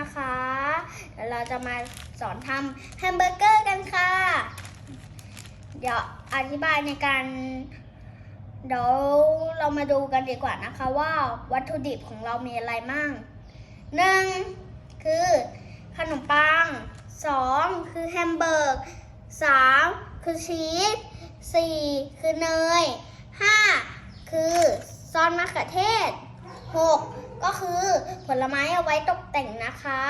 นะคะเราจะมาสอนทำแฮมเบอร์เกอร์กันค่ะ เดี๋ยวอธิบายในการเดี๋ยวเรามาดูกันดีกว่านะคะว่าวัตถุดิบของเรามีอะไรมั่งหนึ่งคือขนมปังสองคือแฮมเบอร์กสามคือชีสสี่คือเนยห้าคือซอสมะเขือเทศ หกก็คือผลไม้เอาไว้ตกแต่งนะคะ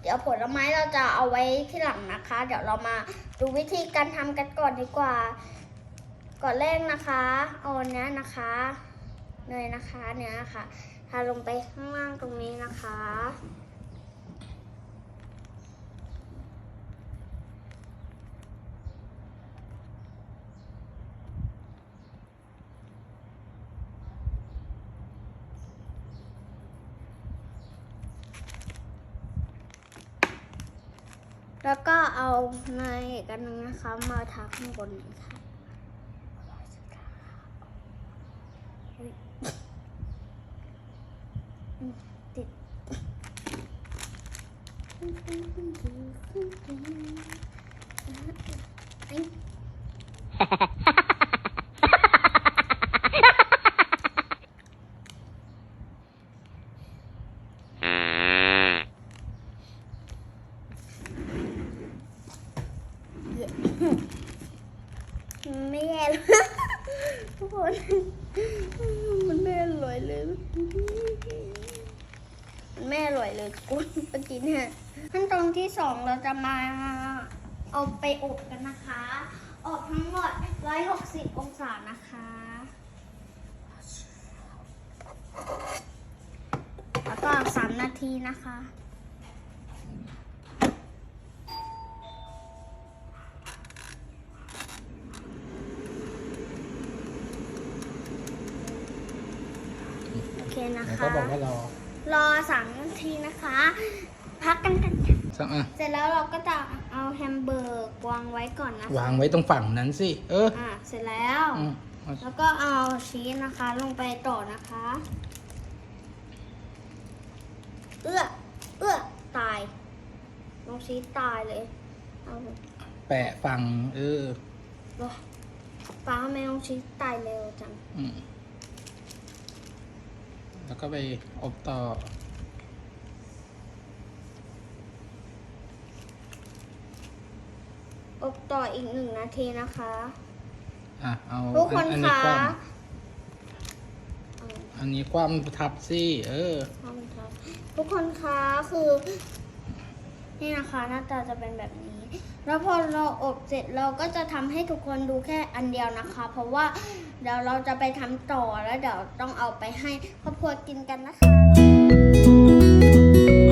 เดี๋ยวผลไม้เราจะเอาไว้ที่หลังนะคะ เดี๋ยวเรามาดูวิธีการทำกันก่อนดีกว่า ก่อนแรกนะคะเอาเนี้ยนะคะเนยนะคะเนี้ยค่ะทาลงไปข้างล่างตรงนี้นะคะ แล้วก็เอาในอีกอันนึงนะคะมาทาข้างบนค่ะติดฮ่าฮ่าม่ แย่เลยทุกคนมันไม่อร่อยเลยมันไม่อร่อยเลยคุณเมื่อกี้เนี่ยขั้นตอนที่สองเราจะมาเอาไปอบกันนะคะ อบทั้งหมด 160 องศานะคะแล้วก็3นาทีนะคะ โอเค นะแล้วคะ ก็บอกว่ารอรอสามนาทีนะคะ พักกันกันสักอะเสร็จแล้วเราก็จะเอาแฮมเบอร์กวางไว้ก่อนนะคะวางไว้ตรงฝั่งนั้นสิ เอออ่าเสร็จแล้ว อืมเอาแล้วก็เอาชีสนะคะลงไปต่อนะคะ เอื้อ เอื้อ ตาย น้องชีสตายเลย เอาแปะฝั่งเออวะป้าทำไมน้องชีสตายเร็วจัง อืม แล้วก็ไปอบต่อ อบต่ออีกหนึ่งนาทีนะคะ อะ เอาทุกคนอันี้คะคว่เอาำอันนี้คว่ำทับสิเออขอบคุณครับทุกคนคะคือ นี่นะคะหน้าตาจะเป็นแบบนี้ แล้วพอเราอบเสร็จเราก็จะทำให้ทุกคนดูแค่อันเดียวนะคะ เพราะว่า เดี๋ยวเราจะไปทำต่อแล้วเดี๋ยวต้องเอาไปให้ครอบครัวกินกันนะคะ